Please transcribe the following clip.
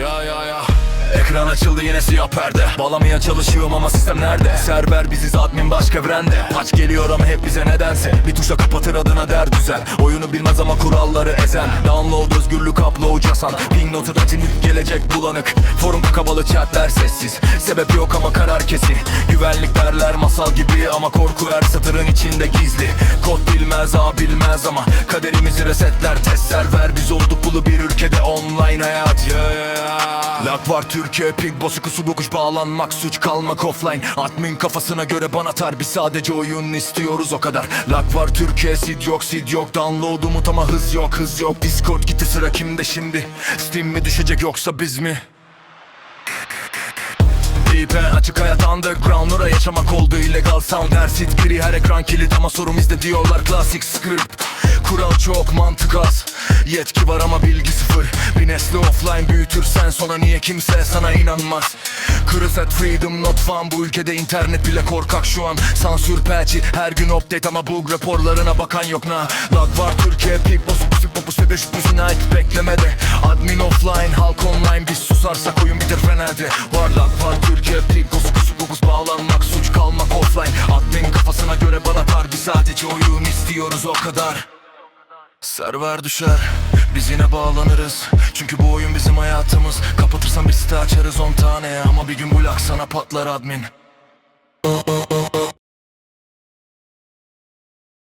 Ya ya ya. Ekran açıldı yine siyah perde. Bağlamaya çalışıyorum ama sistem nerede? Server biziz admin başka evrende Paç geliyor ama hep bize nedense? Bir tuşla kapatır adına der düzen. Oyunu bilmez ama kuralları ezen. Download özgürlük upload casan Ping notu da tinip gelecek bulanık. Forum kabalı chatler sessiz. Sebep yok ama karar kesin. Güvenlik derler masal gibi ama korku her satırın içinde gizli. Kod bilmez ağ bilmez ama Kaderimizi resetler test server Biz olduk bulu bir ülkede online hayat. Yeah, Lag var Türkiye ping bozuk usul bokuş bağlanmak suç kalmak offline. Admin kafasına göre ban atar biz sadece oyun istiyoruz o kadar. Lag var Türkiye sid yok sid yok download umut ama hız yok hız yok. Discord gitti sıra kimde şimdi? Steam mi düşecek yoksa biz mi? End, açık hayat underground Oraya yaşamak oldu illegal sound. Her sit gri her ekran kilit ama sorum izde diyorlar klasik script. Kural çok mantık az. Yetki var ama bilgi sıfır. Bir nesli offline büyütürsen sonra niye kimse sana inanmaz? Kırıset freedom not fun Bu ülkede internet bile korkak şu an. Sansür patch'i her gün update ama bug raporlarına bakan yok na Lag var Türkiye pik bozuk pusuk popus ve beş pusu night beklemede Admin offline halk online biz susarsak oyun biter fenerde Var. Türkiye pik bozuk pusuk popus bağlanmak suç kalmak offline. Admin kafasına göre bana tar biz sadece oyun istiyoruz o kadar. Server düşer Biz yine bağlanırız. Çünkü bu oyun bizim hayatımız. Kapatırsan bir site açarız on tane. Ama bir gün bu lak sana patlar admin